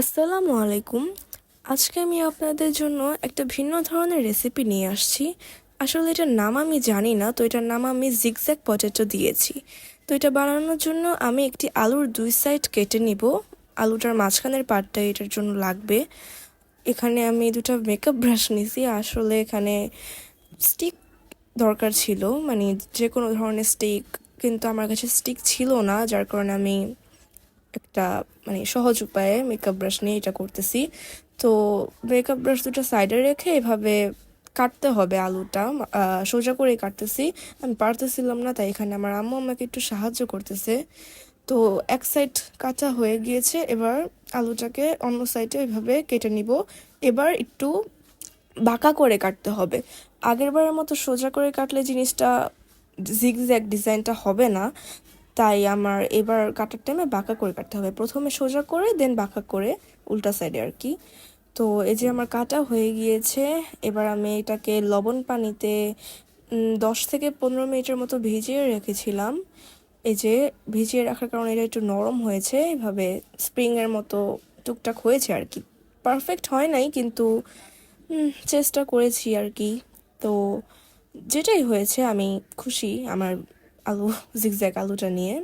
আসসালামু আলাইকুম। আজকে আমি আপনাদের জন্য একটা ভিন্ন ধরনের রেসিপি নিয়ে আসছি। আসলে এটার নাম আমি জানি না, তো এটার নাম আমি জিগজ্যাগ পটেটো দিয়েছি। তো এটা বানানোর জন্য আমি একটি আলুর দুই সাইড কেটে নিব। আলুটার মাঝখানের পার্টটা এটার জন্য লাগবে। এখানে আমি দুটো মেকআপ ব্রাশ নিয়েছি। আসলে এখানে স্টিক দরকার ছিল মানে যে কোনো ধরনের স্টিক কিন্তু আমার কাছে স্টিক ছিল না, যার কারণে আমি একটা মানে সহজ উপায়ে মেকআপ ব্রাশ নিয়ে এটা করতেছি। তো মেকআপ ব্রাশ দুটো সাইডে রেখে এভাবে কাটতে হবে আলুটা। সোজা করে কাটতেছি। আমি পারতেছিলাম না, তাই এখানে আমার আম্মু আমাকে একটু সাহায্য করতেছে। তো এক সাইড কাঁচা হয়ে গিয়েছে, এবার আলুটাকে অন্য সাইডে এভাবে কেটে নিব। এবার একটু বাঁকা করে কাটতে হবে। আগের বারের মতো সোজা করে কাটলে জিনিসটা জিগ জিগজ্যাগ ডিজাইনটা হবে না। তাই আমার এবার কাটার টাইমে বাঁকা করে কাটতে হবে। প্রথমে সোজা করে দেন বাঁকা করে উল্টা সাইডে আর কি। তো এই যে আমার কাটা হয়ে গিয়েছে, এবার আমি এটাকে লবণ পানিতে দশ থেকে পনেরো মিনিটের মতো ভিজিয়ে রেখেছিলাম। এই যে ভিজিয়ে রাখার কারণে এটা একটু নরম হয়েছে, এভাবে স্প্রিংয়ের মতো টুকটাক হয়েছে আর কি। পারফেক্ট হয় নাই, কিন্তু চেষ্টা করেছি আর কি। তো যেটাই হয়েছে, আমি খুশি। আমার আলু জিগজ্যাগ আলুটা নিয়ে।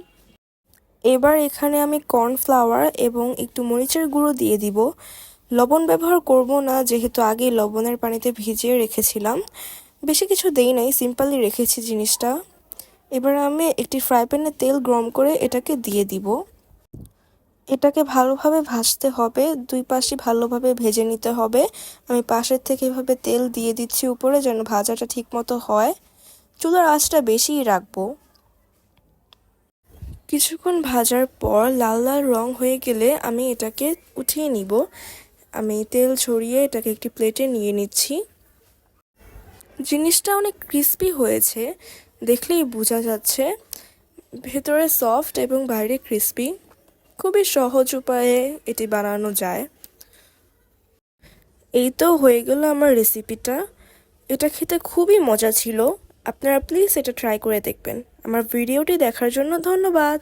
এবার এখানে আমি কর্নফ্লাওয়ার এবং একটু মরিচের গুঁড়ো দিয়ে দিব। লবণ ব্যবহার করব না, যেহেতু আগে লবণের পানিতে ভিজিয়ে রেখেছিলাম। বেশি কিছু দেই নাই সিম্পলি রেখেছি জিনিসটা। এবার আমি একটি ফ্রাই প্যানে তেল গরম করে এটাকে দিয়ে দিব। এটাকে ভালোভাবে ভাজতে হবে, দুই পাশে ভালোভাবে ভেজে নিতে হবে। আমি পাশের থেকে এভাবে তেল দিয়ে দিচ্ছি, উপরে যেন ভাজাটা ঠিকমতো হয়। চুলার আঁচটা বেশিই রাখব। কিছুক্ষণ ভাজার পর লাল লাল রং হয়ে গেলে আমি এটাকে উঠিয়ে নিব। আমি তেল ছড়িয়ে এটাকে একটি প্লেটে নিয়ে নিচ্ছি। জিনিসটা অনেক ক্রিস্পি হয়েছে, দেখলেই বোঝা যাচ্ছে। ভেতরে সফট এবং বাইরে ক্রিস্পি। খুবই সহজ উপায়ে এটি বানানো যায়। এই তো হয়ে গেল আমার রেসিপিটা এটা খেতে খুবই মজা ছিল। আপনারা প্লিজ এটা ট্রাই করে দেখবেন। আমার ভিডিওটি দেখার জন্য ধন্যবাদ।